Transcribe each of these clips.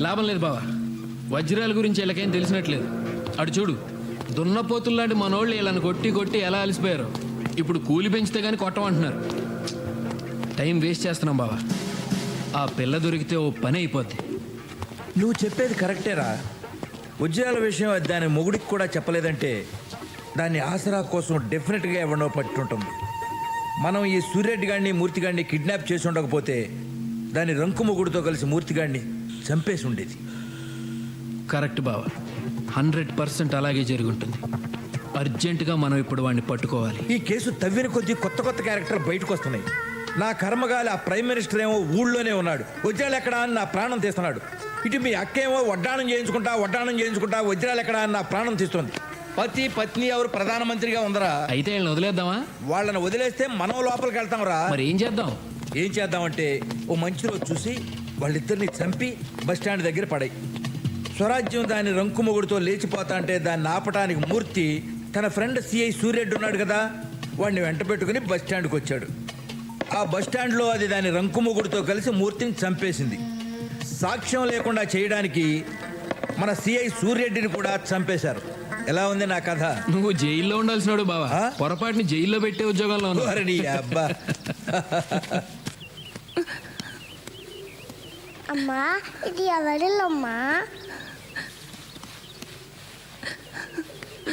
లాభం లేదు బావా. వజ్రాల గురించి వీళ్ళకేం తెలిసినట్లేదు. అటు చూడు దున్నపోతుల్లాంటి మనోళ్ళు వీళ్ళని కొట్టి కొట్టి ఎలా అలసిపోయారు. ఇప్పుడు కూలి పెంచితే కానీ కొట్టమంటున్నారు. టైం వేస్ట్ చేస్తున్నాం బావా. ఆ పిల్ల దొరికితే ఓ పని అయిపోద్ది. నువ్వు చెప్పేది కరెక్టేరా ఉద్యోగాల విషయం దాని మొగుడికి కూడా చెప్పలేదంటే దాన్ని ఆసరా కోసం డెఫినెట్గా ఎవరినో పట్టుంటుంది మనం ఈ సూర్యరెడ్డి గారిని మూర్తిగాడిని కిడ్నాప్ చేసి ఉండకపోతే దాని రంకు మొగుడితో కలిసి మూర్తిగాడిని చంపేసి ఉండేది కరెక్ట్ బావా. హండ్రెడ్ పర్సెంట్ అలాగే జరుగుంటుంది. అర్జెంటుగా మనం ఇప్పుడు వాడిని పట్టుకోవాలి. ఈ కేసు తవ్విన కొద్దీ కొత్త కొత్త క్యారెక్టర్ బయటకు వస్తున్నాయి నా కర్మగాలి ఆ ప్రైమ్ మినిస్టర్ ఏమో ఊళ్ళోనే ఉన్నాడు. వజ్రాలు ఎక్కడా అని నా ప్రాణం తీస్తున్నాడు. ఇటు మీ అక్క ఏమో వడ్డాణం చేయించుకుంటా వడ్డాణం చేయించుకుంటా వజ్రాలు ఎక్కడా అని నా ప్రాణం తీస్తుంది. పతి పత్ని ఎవరు ప్రధానమంత్రిగా ఉందరా? అయితే వీళ్ళని వదిలేద్దామా? వాళ్ళని వదిలేస్తే మనం లోపలికి వెళ్తాంరా మరి ఏం చేద్దాం? ఏం చేద్దామంటే ఓ మంచి రోజు చూసి వాళ్ళిద్దరిని చంపి బస్ స్టాండ్ దగ్గర పడాయి. స్వరాజ్యం దాని రంకు మొగుడుతో లేచిపోతా అంటే దాన్ని ఆపటానికి మూర్తి తన ఫ్రెండ్ సిఐ సూర్యరెడ్డి ఉన్నాడు కదా వాడిని వెంట పెట్టుకుని బస్ స్టాండ్కి వచ్చాడు. ఆ బస్ స్టాండ్లో అది దాని రంకు మొగుడుతో కలిసి మూర్తిని చంపేసింది. సాక్ష్యం లేకుండా చేయడానికి మన సిఐ సూర్యరెడ్డిని కూడా చంపేశారు. ఎలా ఉంది నా కథ? నువ్వు జైల్లో ఉండాల్సినాడు బావా? పొరపాటుని జైల్లో పెట్టే నీ అబ్బా. అమ్మా ఇది ఎవరిలోమ్మా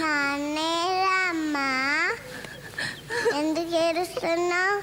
నాన్నేరా అమ్మా? ఎందుకు ఏడుస్తున్నావు?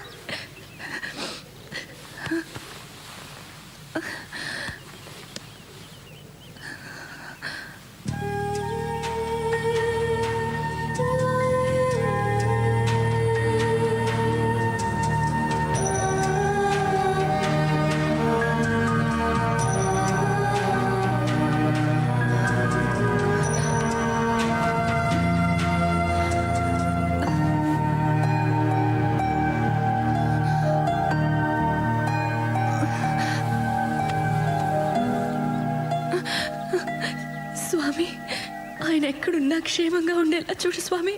క్షేమంగా ఉండేలా చూడు స్వామి.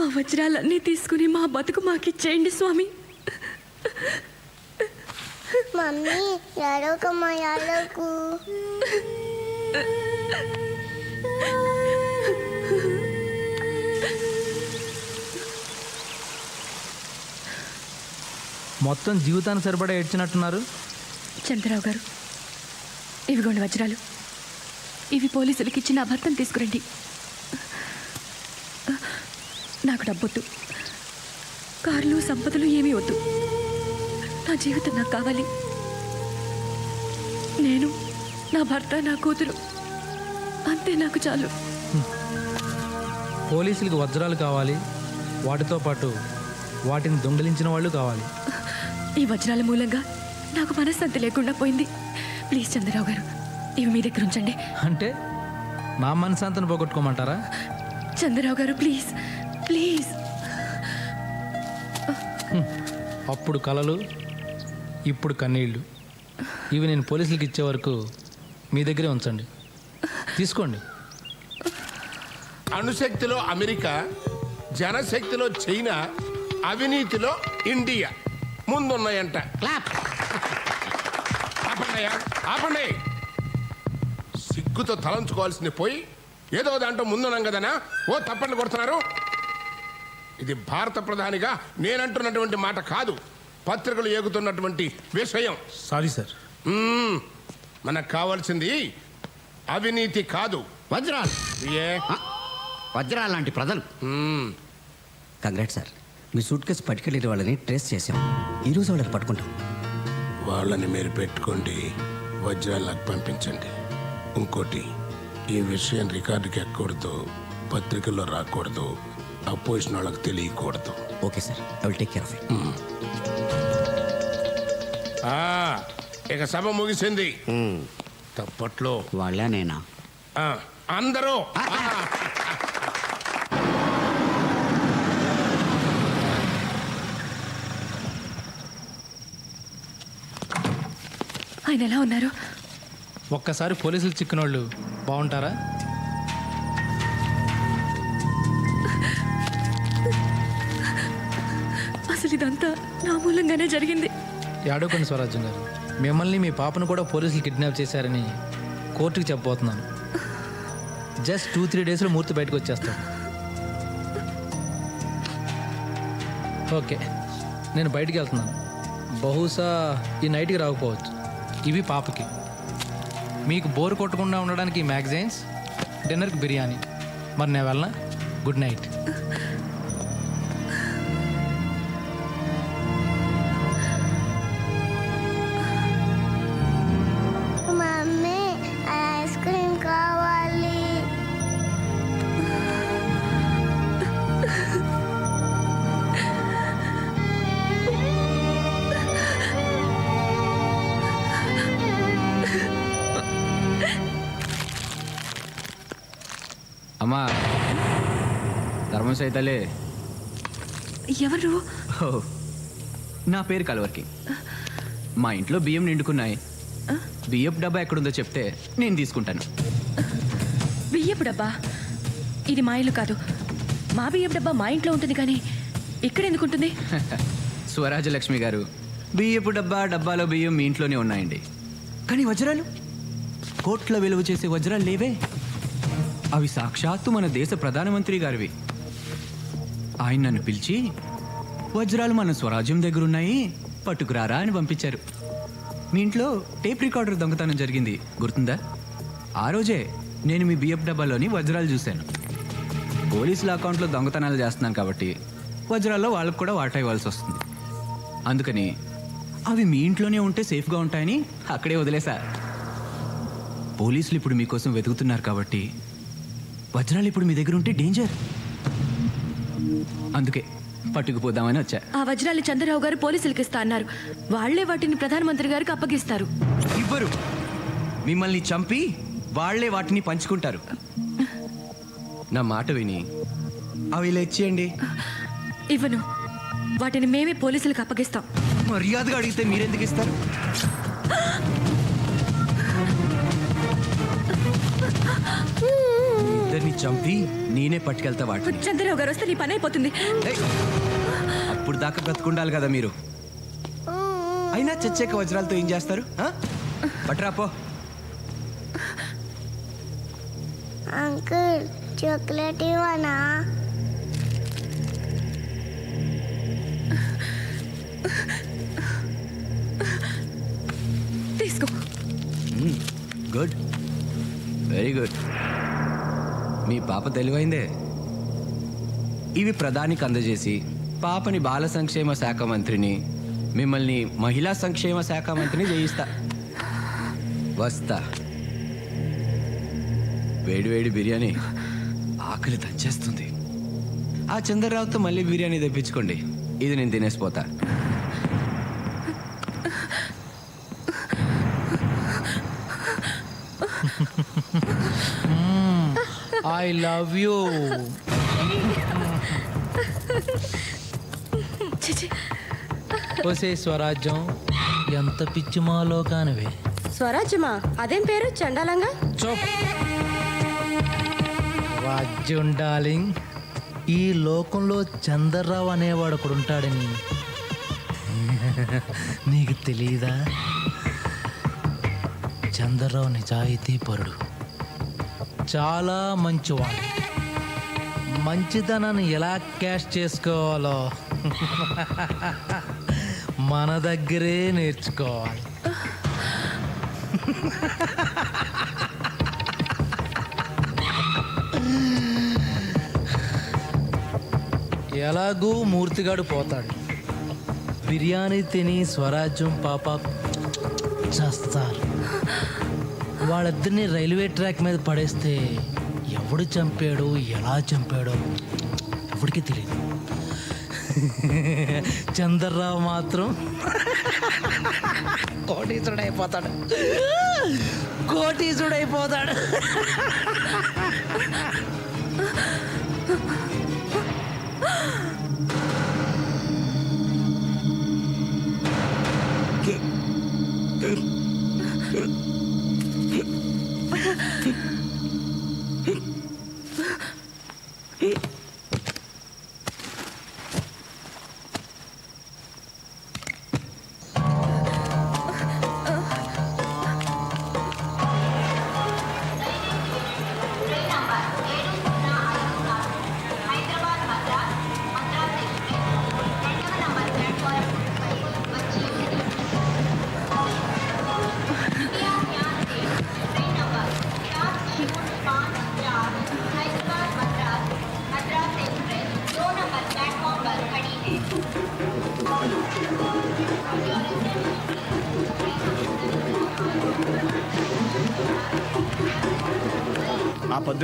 ఆ వజ్రాలన్నీ తీసుకుని మా బతుకు మాకిచ్చేయండి స్వామి. మమ్మీ మొత్తం జీవితానికి సరిపడా ఏడ్చినట్టున్నారు? చంద్రరావు గారు ఇవిగోండి వజ్రాలు. ఇవి పోలీసులకి ఇచ్చి నా భర్తను తీసుకురండి. నాకు డబ్బొద్దు. కార్లు సంపదలు ఏమీ వద్దు. నా జీవితం నాకు కావాలి. నేను నా భర్త నా కూతురు. అంతే నాకు చాలు. పోలీసులకి వజ్రాలు కావాలి. వాటితో పాటు వాటిని దొంగిలించిన వాళ్ళు కావాలి. ఈ వజ్రాల మూలంగా నాకు మనశ్శాంతి లేకుండా పోయింది. ప్లీజ్ చంద్రరావు గారు ఇవి మీ దగ్గర ఉంచండి. అంటే నా మనశాంతిని పోగొట్టుకోమంటారా? చంద్రరావు గారు ప్లీజ్ ప్లీజ్. అప్పుడు కలలు ఇప్పుడు కన్నీళ్ళు. ఇవి నేను పోలీసులకి ఇచ్చే వరకు మీ దగ్గరే ఉంచండి. తీసుకోండి. అణుశక్తిలో అమెరికా జనశక్తిలో చైనా అవినీతిలో ఇండియా. ముందున్నాయంట. క్లాప్. ఆపండి ఆపండి. సిగ్గుతో తలంచుకోవాల్సింది పోయి ఏదో దాంట్లో ముందున్నాం కదనా ఓ తప్పండి కొడుతున్నారు. ఇది భారత ప్రధానిగా నేనంటున్నటువంటి మాట కాదు. పత్రికలు ఏగుతున్నటువంటి విషయం. Sorry sir. మనకు కావాల్సింది అవినీతి కాదు. వజ్రాలు. ఏ? వజ్రాలు లాంటి ప్రజలు. కంగ్రాట్ సార్ మీ సూట్ కేసు పట్టుకెళ్ళిన వాళ్ళని ట్రేస్ చేసాం ఈరోజు వాళ్ళని పట్టుకుంటాం. వాళ్ళని మీరు పెట్టుకోండి. వజ్రాలకు పంపించండి. ఇంకోటి ఈ విషయం రికార్డుకి ఎక్కకూడదు పత్రికల్లో రాకూడదు అపోజిషన్ వాళ్ళకి తెలియకూడదు. Okay sir I will take care of it ఆ, ఇక సభ ముగిసింది. తప్పట్లో. వాళ్ళే నేనా ఆ, అందరూ ఆయన ఎలా ఉన్నారు? ఒక్కసారి పోలీసులు చిక్కిన వాళ్ళు బాగుంటారా? అసలు ఇదంతా నా మూలంగానే జరిగింది. ఏడవకండి స్వరాజ్యం గారు మిమ్మల్ని మీ పాపను కూడా పోలీసులు కిడ్నాప్ చేశారని కోర్టుకి చెప్పబోతున్నాను. జస్ట్ టూ త్రీ డేస్లో మూర్తి బయటకు వచ్చేస్తాను. ఓకే నేను బయటికి వెళ్తున్నాను. బహుశా ఈ నైట్కి రాకపోవచ్చు. ఇవి పాపకి. మీకు బోర్ కొట్టకుండా ఉండడానికి ఈ మ్యాగజైన్స్ డిన్నర్కి బిర్యానీ. మరి నేను వెళ్ళనా? Good night. అమ్మా ధర్మం సైతలే. ఎవరు? ఓ, నా పేరు కలవర్కి. మా ఇంట్లో బియ్యం నిండుకున్నాయి. బియ్యపు డబ్బా ఎక్కడుందో చెప్తే నేను తీసుకుంటాను. బియ్యపు డబ్బా? ఇది మా ఇల్లు కాదు. మా బియ్యపు డబ్బా మా ఇంట్లో ఉంటుంది కానీ ఇక్కడ ఎందుకు ఉంటుంది? స్వరాజలక్ష్మి గారు బియ్యపు డబ్బా డబ్బాలో బియ్యం మీ ఇంట్లోనే ఉన్నాయండి. కానీ వజ్రాలు? కోట్ల విలువ చేసే వజ్రాలు లేవే. అవి సాక్షాత్తు మన దేశ ప్రధానమంత్రి గారివి. ఆయన నన్ను పిలిచి వజ్రాలు మన స్వరాజ్యం దగ్గర ఉన్నాయి పట్టుకురారా అని పంపించారు. మీ ఇంట్లో టేప్ రికార్డర్ దొంగతనం జరిగింది గుర్తుందా? ఆ రోజే నేను మీ బిఎఫ్ డబ్బాలోని వజ్రాలు చూశాను. పోలీసుల అకౌంట్లో దొంగతనాలు చేస్తున్నాను కాబట్టి వజ్రాల్లో వాళ్ళకు కూడా వాటా ఇవ్వాల్సి వస్తుంది. అందుకని అవి మీ ఇంట్లోనే ఉంటే సేఫ్గా ఉంటాయని అక్కడే వదిలేశా పోలీసులు ఇప్పుడు మీకోసం వెతుకుతున్నారు కాబట్టి వజ్రాలు ఇప్పుడు మీ దగ్గర ఉంటే డేంజర్ అందుకే పట్టుకుపోదామని వచ్చా. ఆ వజ్రాలు చంద్రరావు గారు పోలీసులకు ఇస్తా అన్నారు. వాళ్ళే వాటిని ప్రధానమంత్రి గారికి అప్పగిస్తారు. ఇవ్వరు. మిమ్మల్ని చంపి వాళ్ళే వాటిని పంచుకుంటారు. నా మాట విని అవి ఇలా ఇచ్చేయండి. ఇవ్వను. వాటిని మేమే పోలీసులకు అప్పగిస్తాం. మర్యాదగా అడిగితే మీరెందుకు ఇస్తారు? మీ ఇద్దరిని చంపి నేనే పట్టుకెళ్తా వాటిని. చంద్రరావు గారు వస్తే నీ పని అయిపోతుంది! అప్పుడు దాకా బ్రతుకుండాలి కదా మీరు. అయినా చచ్చాక వజ్రాలతో ఏం చేస్తారు? ఆ? పట్రా పో. అంకుల్ చాక్లెట్ ఇవ్వనా? తీసుకో. గుడ్. Very good. మీ పాప తెలివైందే. ఇవి ప్రధానికి అందజేసి పాపని బాల సంక్షేమ శాఖ మంత్రిని మిమ్మల్ని మహిళా సంక్షేమ శాఖ మంత్రిని జయిస్తా. వస్తా. వేడి వేడి బిర్యానీ ఆకలి దంచేస్తుంది ఆ చంద్రరావుతో మళ్ళీ బిర్యానీ తెప్పించుకోండి. ఇది నేను తినేసిపోతా ఐ లవ్ యూ ఒసే స్వరాజ్యం ఎంత పిచ్చి మాలో కానివే స్వరాజ్యమా? అదేం పేరు? చండాలంగా? రాజ్యం డార్లింగ్. ఈ లోకంలో చంద్రరావు అనేవాడు ఒకడు ఉంటాడని నీకు తెలియదా చంద్రరావు నిజాయితీ పరుడు చాలా మంచివాడు. మంచితనాన్ని ఎలా క్యాష్ చేసుకోవాలో? మన దగ్గరే నేర్చుకోవాలి. ఎలాగూ మూర్తిగాడు పోతాడు. బిర్యానీ తిని స్వరాజ్యం పాప చేస్తారు. వాళ్ళిద్దరిని రైల్వే ట్రాక్ మీద పడేస్తే ఎవడు చంపాడు ఎలా చంపాడో ఎవడికి తెలియదు చంద్రరావు మాత్రం కోటీసుడు అయిపోతాడు కోటీసుడు అయిపోతాడు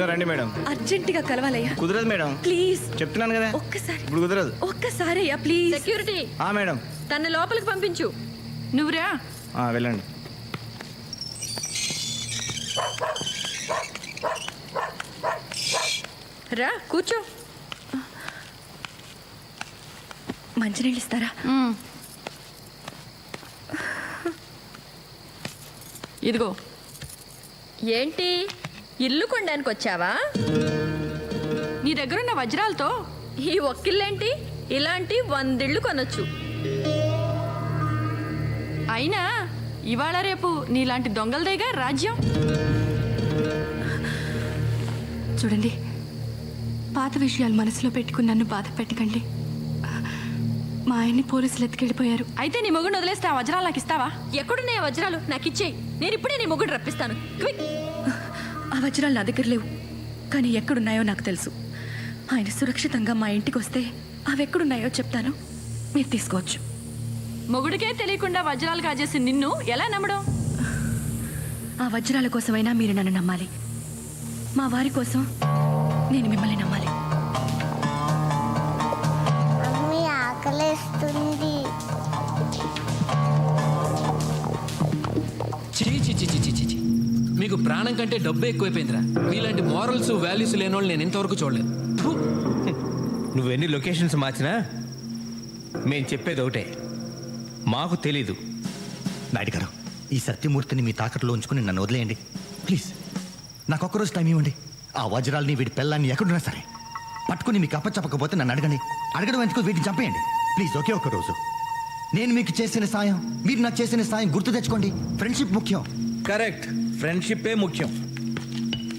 రండి మేడం. అర్జెంటుగా కలవాలయ్యా. కుదరదు మేడం. ప్లీజ్. చెప్తున్నాను కదా. ఒక్కసారి. ఇప్పుడు కుదరదు. ఒక్కసారి అయ్యా ప్లీజ్. సెక్యూరిటీ. ఆ మేడం. తన లోపలికి పంపించు. నువ్వురా. ఆ, వెళ్ళండి. రా కూర్చో. మంచినీళ్ళు ఇస్తారా? ఇదిగో. ఏంటి? ఇల్లు కొనడానికి వచ్చావా నీ దగ్గరున్న వజ్రాలతో ఈ ఒక్కిళ్ళేంటి? ఇలాంటి వందిళ్ళు కొనొచ్చు. అయినా ఇవాళ రేపు నీలాంటి దొంగలదేగా రాజ్యం? చూడండి పాత విషయాలు మనసులో పెట్టుకుని నన్ను బాధ పెట్టకండి. మా ఆయన్ని పోలీసులు ఎత్తుకెళ్ళిపోయారు. అయితే నీ మొగుడు వదిలేస్తే ఆ వజ్రాలు నాకు ఇస్తావా ఎక్కడున్నాయి వజ్రాలు? నాకు ఇచ్చేయి నేను ఇప్పుడే నీ మొగుడు రప్పిస్తాను. క్విక్. వజ్రాలు నా దగ్గర లేవు. కానీ ఎక్కడున్నాయో నాకు తెలుసు. ఆయన సురక్షితంగా మా ఇంటికి వస్తే అవి ఎక్కడున్నాయో చెప్తాను. మీరు తీసుకోవచ్చు. మొగుడికే తెలియకుండా వజ్రాలు కాజేసి నిన్ను ఎలా నమ్మడం? ఆ వజ్రాల కోసమైనా మీరు నన్ను నమ్మాలి. మా వారి కోసం నేను మిమ్మల్ని నమ్మాలి. మమ్మీ ఆకలిస్తుంది. చీ చీ చీ చీ చీ చీ, చీ మీకు ప్రాణం కంటే డబ్బు ఎక్కువైపోయిందిరా. మీలాంటి మోరల్స్ వాల్యూస్ లేని వాళ్ళు నేను ఇంతవరకు చూడలేదు. నువ్వెన్ని లొకేషన్స్ మార్చినా మేము చెప్పేది ఒకటే. మాకు తెలీదు. నాయుడు గారు ఈ సత్యమూర్తిని మీ తాకట్లో ఉంచుకుని నన్ను వదిలేయండి. ప్లీజ్ నాకు ఒక్కరోజు టైం ఇవ్వండి. ఆ వజ్రాల్ని వీడి పిల్లల్ని ఎక్కడున్నా సరే పట్టుకుని మీకు అప్పచెప్పకపోతే నన్ను అడగండి. అడగడం ఎందుకు? వీటిని చంపేయండి. ప్లీజ్ ఒకే ఒక్క రోజు. నేను మీకు చేసిన సాయం మీరు నాకు చేసిన సాయం గుర్తు తెచ్చుకోండి. ఫ్రెండ్షిప్ ముఖ్యం. కరెక్ట్. ఫ్రెండ్షిప్పే ముఖ్యం.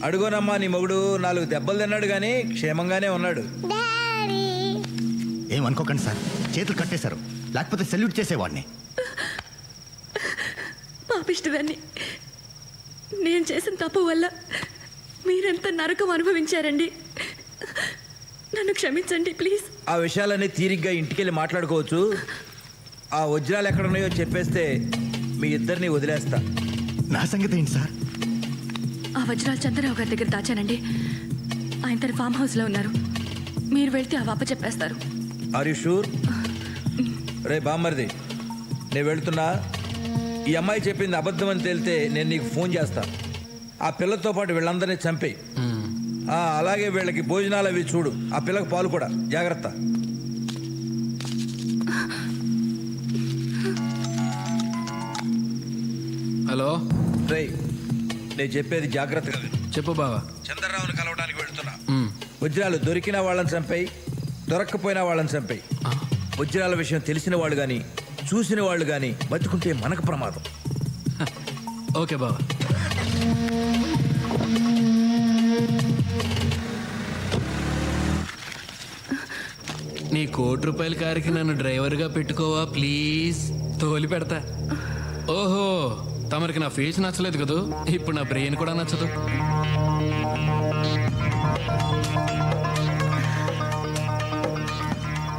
అడుగోనమ్మా నీ మొగుడు నాలుగు దెబ్బలు తిన్నాడు కానీ క్షేమంగానే ఉన్నాడు. ఏమనుకోకండి సార్. చేతులు కట్టేశారు. లేకపోతే సెల్యూట్ చేసేవాడిని. పాపిష్టదాన్ని. నేను చేసిన తప్పు వల్ల మీరెంత నరకం అనుభవించారండి? నన్ను క్షమించండి ప్లీజ్. ఆ విషయాలన్నీ తీరిగ్గా ఇంటికెళ్ళి మాట్లాడుకోవచ్చు. ఆ వజ్రాలు ఎక్కడున్నాయో చెప్పేస్తే మీ ఇద్దరిని వదిలేస్తా. నా సంగతి ఏంటి సార్? ఆ వజ్రాలు చంద్రరావు గారి దగ్గర దాచానండి. ఆయన తన ఫామ్ హౌస్లో ఉన్నారు. మీరు వెళ్తే ఆ వాప చెప్పేస్తారు. ఆర్ యు షూర్ రే బామ్మర్ది నేను వెళ్తున్నా. ఈ అమ్మాయి చెప్పింది అబద్ధం అని తేలితే నేను నీకు ఫోన్ చేస్తా. ఆ పిల్లతో పాటు వీళ్ళందరినీ చంపేయి. ఆ, అలాగే వీళ్ళకి భోజనాలు అవి చూడు. ఆ పిల్లకి పాలు కూడా. జాగ్రత్త. హలో? రే నేను చెప్పేది జాగ్రత్తగా. చెప్పు బావా. చంద్రరావుని కలవడానికి వెళ్తున్నా. వజ్రాలు దొరికిన వాళ్ళని చంపాయి దొరక్కపోయిన వాళ్ళని చంపాయి. వజ్రాల విషయం తెలిసిన వాళ్ళు కానీ చూసిన వాళ్ళు కానీ బతుకుంటే మనకు ప్రమాదం. ఓకే బావా. నీ కోటి రూపాయల కారుకి నన్ను డ్రైవర్గా పెట్టుకోవా? ప్లీజ్. తోలి పెడతా ఓహో. తమరికి నా ఫేస్ నచ్చలేదు కదూ? ఇప్పుడు నా బ్రెయిన్ కూడా నచ్చదు.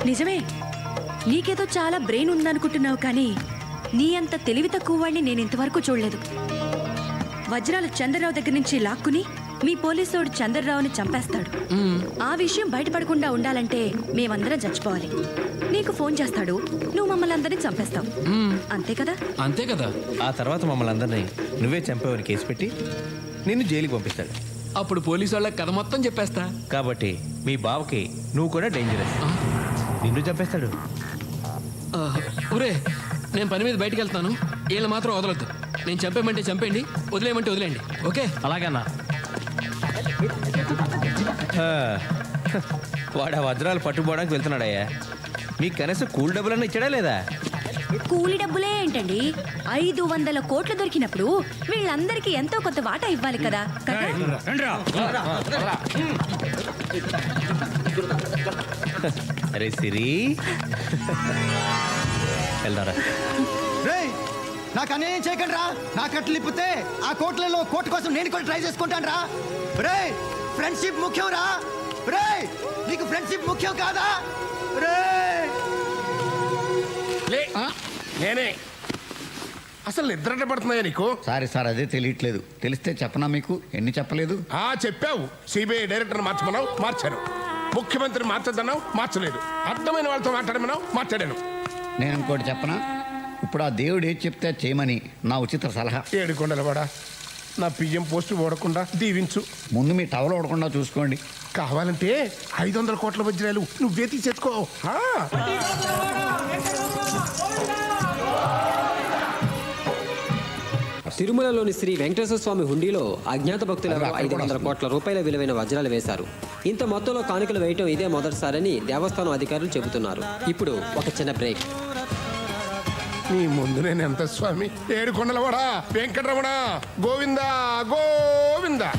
నిజమే. నీకేదో చాలా బ్రెయిన్ ఉందనుకుంటున్నావు కానీ నీ అంత తెలివి తక్కువ వాడిని నేను ఇంతవరకు చూడలేదు. వజ్రాలు చంద్రరావు దగ్గర నుంచి లాక్కుని మీ పోలీసోడు చంద్రరావుని చంపేస్తాడు. ఆ విషయం బయటపడకుండా ఉండాలంటే మేమందరం చచ్చిపోవాలి. నీకు ఫోన్ చేస్తాడు నువ్వు మమ్మల్ని అందరినీ చంపేస్తావు. అంతే కదా? అంతే కదా? ఆ తర్వాత మమ్మల్ని అందరినీ నువ్వే చంపేవని కేసు పెట్టి నిన్ను జైలుకి పంపిస్తాడు. అప్పుడు పోలీసు వాళ్ళకి కథ మొత్తం చెప్పేస్తా. కాబట్టి మీ బావకి నువ్వు కూడా డేంజరస్ నిన్ను చంపేస్తాడు. ఒరే నేను పని మీద బయటికి వెళ్తాను. వీళ్ళు మాత్రం వదలొద్దు. నేను చంపేయమంటే చంపేయండి వదిలేయమంటే వదిలేయండి. ఓకే? అలాగన్నా. హా. వాడు ఆ వజ్రాలు పట్టుకోవడానికి వెళ్తున్నాడయ్యా. మీకు కనీసం కూల్ డబ్బులన్నా ఇచ్చాడా లేదా? కూలి డబ్బులే ఏంటండి? ఐదు వందల కోట్లు దొరికినప్పుడు వీళ్ళందరికీ ఎంతో కొంత వాటా ఇవ్వాలి కదా కదా? అరే సిరి. వెళ్దారా. రేయ్ నాకు అన్యాయం చేయకండి రా నా కట్లు ఇప్పితే ఆ కోట్లలో కోట్ కోసం నేను కూడా ట్రై చేసుకుంటాను రా రే ఫ్రెండ్షిప్ ముఖ్యం రా రే నీకు ఫ్రెండ్షిప్ ముఖ్యం కాదా? రే ఆ? నేనే. అసలు నిద్రట పడుతున్నాయా నీకు? సారీ సార్ అదే తెలియట్లేదు. తెలిస్తే చెప్పనా మీకు? ఎన్ని చెప్పలేదు? ఆ చెప్పావు. సిబిఐ డైరెక్టర్ మార్చమన్నావు మార్చాను. ముఖ్యమంత్రి మార్చద్దన్నావు మార్చలేదు. అర్థమైన వాళ్ళతో మాట్లాడమన్నావు మాట్లాడాను. నేను ఇంకోటి చెప్పనా? ఇప్పుడు ఆ దేవుడు ఏది చెప్తే చేయమని నా ఉచిత సలహా. ఏడు కొండలవాడా? నా పియ్యం పోస్టు ఓడకుండా దీవించు. ముందు మీ టవల్ ఓడకుండా చూసుకోండి. కావాలంటే ఐదు వందల కోట్ల వజ్రాలు నువ్వే తీసేసుకో. ఆ. తిరుమలలోని శ్రీ వెంకటేశ్వర స్వామి హుండీలో అజ్ఞాత భక్తులకు ఐదు వందల కోట్ల రూపాయల విలువైన వజ్రాలు వేశారు. ఇంత మొత్తంలో కానుకలు వేయటం ఇదే మొదటిసారని దేవస్థానం అధికారులు చెబుతున్నారు. ఇప్పుడు ఒక చిన్న బ్రేక్. నీ ముందు నేను ఎంత స్వామి? ఏడుకొండలవాడా? వెంకటరమణ? గోవిందా? గోవిందా?